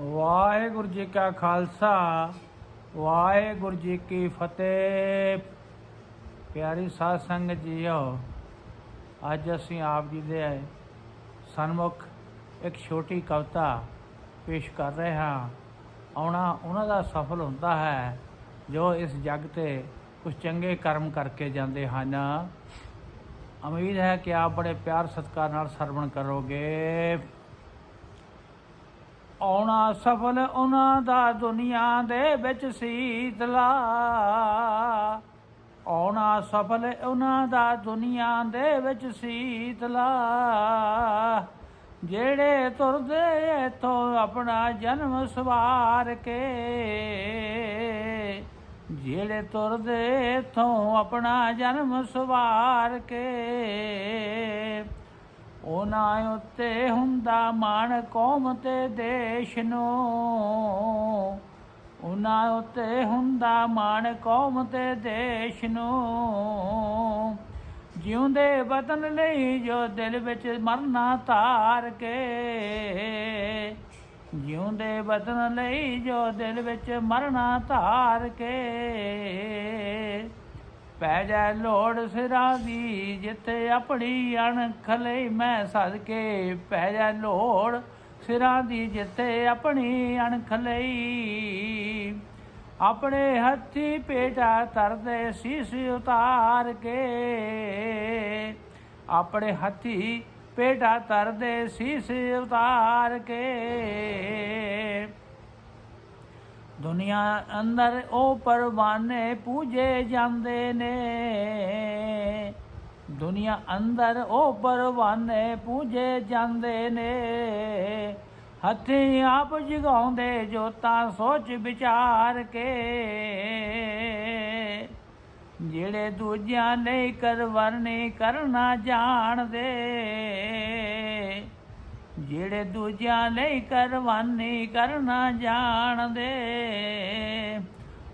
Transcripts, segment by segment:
ਵਾਹਿਗੁਰੂ ਜੀ ਕਾ ਖਾਲਸਾ, ਵਾਹਿਗੁਰੂ ਜੀ ਕੀ ਫਤਿਹ। ਪਿਆਰੀ ਸਾਧ ਸੰਗਤ ਜੀਓ, ਅੱਜ ਅਸੀਂ ਆਪ ਜੀ ਦੇ ਸਨਮੁਖ ਇੱਕ ਛੋਟੀ ਕਵਿਤਾ ਪੇਸ਼ ਕਰ ਰਹੇ ਹਾਂ। ਆਉਣਾ ਉਹਨਾਂ ਦਾ ਸਫਲ ਹੁੰਦਾ ਹੈ, ਜੋ ਇਸ ਜਗ ਤੇ ਕੁਝ ਚੰਗੇ ਕਰਮ ਕਰਕੇ ਜਾਂਦੇ ਹਨ। ਉਮੀਦ ਹੈ ਕਿ ਆਪ ਬੜੇ ਪਿਆਰ ਸਤਿਕਾਰ ਨਾਲ ਸਰਵਣ ਕਰੋਗੇ। ਆਉਣਾ ਸਫਲ ਉਹਨਾਂ ਦਾ ਦੁਨੀਆ ਦੇ ਵਿੱਚ ਸੀਤਲਾ। ਆਉਣਾ ਸਫਲ ਉਹਨਾਂ ਦਾ ਦੁਨੀਆ ਦੇ ਵਿੱਚ ਸੀਤਲਾ। ਜਿਹੜੇ ਤੁਰਦੇ ਇਥੋਂ ਆਪਣਾ ਜਨਮ ਸਵਾਰ ਕੇ, ਜਿਹੜੇ ਤੁਰਦੇ ਇਥੋਂ ਆਪਣਾ ਜਨਮ ਸਵਾਰ ਕੇ ਉਹਨਾਂ ਉੱਤੇ ਹੁੰਦਾ ਮਾਣ ਕੌਮ ਤੇ ਦੇਸ਼ ਨੂੰ। ਉਹਨਾਂ ਉੱਤੇ ਹੁੰਦਾ ਮਾਣ ਕੌਮ ਤੇ ਦੇਸ਼ ਨੂੰ। ਜਿਉਂਦੇ ਵਤਨ ਲਈ ਜੋ ਦਿਲ ਵਿੱਚ ਮਰਨਾ ਧਾਰ ਕੇ। ਜਿਉਂਦੇ ਵਤਨ ਲਈ ਜੋ ਦਿਲ ਵਿੱਚ ਮਰਨਾ ਧਾਰ ਕੇ। ਪੈ ਜਾ ਲੋੜ ਸਿਰਾਂ ਦੀ, ਜਿੱਥੇ ਆਪਣੀ ਅਣਖ ਲਈ ਮੈਂ ਸਦਕੇ ਪੈ ਜਾ ਲੋੜ ਸਿਰਾਂ ਦੀ, ਜਿੱਥੇ ਆਪਣੀ ਅਣਖ ਲਈ। ਆਪਣੇ ਹੱਥੀ ਪੇਟਾ ਤਰਦੇ ਸੀਸ ਉਤਾਰ ਕੇ, ਆਪਣੇ ਹੱਥੀ ਪੇਟਾ ਤਰਦੇ ਸੀਸ ਉਤਾਰ ਕੇ। ਦੁਨੀਆ ਅੰਦਰ ਉਹ ਪਰਵਾਨੇ ਪੂਜੇ ਜਾਂਦੇ ਨੇ। ਦੁਨੀਆ ਅੰਦਰ ਉਹ ਪਰਵਾਨੇ ਪੂਜੇ ਜਾਂਦੇ ਨੇ। ਹੱਥੀਂ ਆਪ ਜਗਾਉਂਦੇ ਜੋਤਾਂ ਸੋਚ ਵਿਚਾਰ ਕੇ। ਜਿਹੜੇ ਦੂਜਿਆਂ ਨਹੀਂ ਕਰਵਰਨੀ ਕਰਨਾ ਜਾਣਦੇ। ਜਿਹੜੇ ਦੂਜਿਆਂ ਲਈ ਕਰਵਾਨੀ ਕਰਨਾ ਜਾਣਦੇ,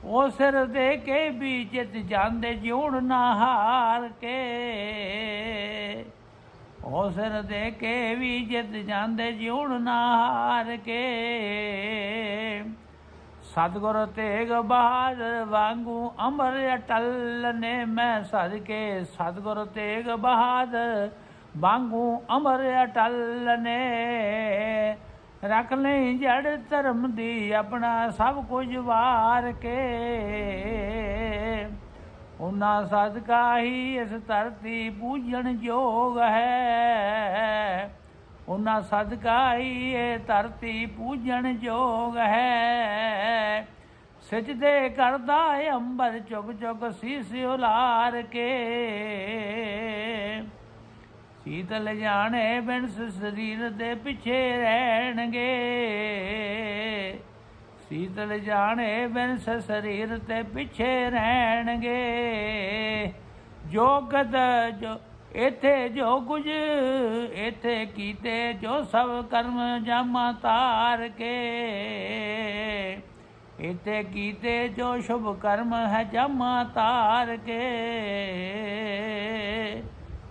ਉਹ ਸਿਰ ਦੇ ਕੇ ਵੀ ਜਿੱਤ ਜਾਂਦੇ, ਜਿਉਣ ਨਾ ਹਾਰ ਕੇ। ਉਹ ਸਿਰ ਦੇ ਕੇ ਵੀ ਜਿੱਤ ਜਾਂਦੇ, ਜਿਉਣ ਨਾ ਹਾਰ ਕੇ। ਸਤਿਗੁਰ ਤੇਗ ਬਹਾਦਰ ਵਾਂਗੂ ਅਮਰ ਅਟਲ ਨੇ ਮੈਂ ਸਦਕੇ। ਸਤਿਗੁਰ ਤੇਗ ਬਹਾਦਰ ਵਾਂਗੂ ਅਮਰ ਅਟਲ ਨੇ ਰੱਖ ਲਈ ਜੜ ਧਰਮ ਦੀ ਆਪਣਾ ਸਭ ਕੁਝ ਵਾਰ ਕੇ। ਉਹਨਾਂ ਸਦਕਾ ਹੀ ਇਸ ਧਰਤੀ ਪੂਜਣ ਯੋਗ ਹੈ। ਉਹਨਾਂ ਸਦਕਾ ਹੀ ਇਹ ਧਰਤੀ ਪੂਜਣ ਯੋਗ ਹੈ। ਸਜਦੇ ਕਰਦਾ ਏ ਅੰਬਰ ਚੁਗ ਚੁਗ ਸੀਸ ਉਲਾਰ ਕੇ। ਸੀਤਲ ਜਾਣੇ ਬਿਨ ਸਰੀਰ ਦੇ ਪਿੱਛੇ ਰਹਿਣਗੇ। ਸੀਤਲ ਜਾਣੇ ਬਿਨ ਸਰੀਰ ਤੇ ਪਿੱਛੇ ਰਹਿਣਗੇ। ਜੋ ਜੋ ਇਥੇ ਜੋ ਕੁਝ, ਇਥੇ ਕੀਤੇ ਜੋ ਸਭ ਕਰਮ ਜਾਮਾ ਤਾਰ ਕੇ। ਇਥੇ ਕੀਤੇ ਜੋ ਸ਼ੁਭ ਕਰਮ ਹੈ ਜਾਮਾ ਤਾਰ ਕੇ।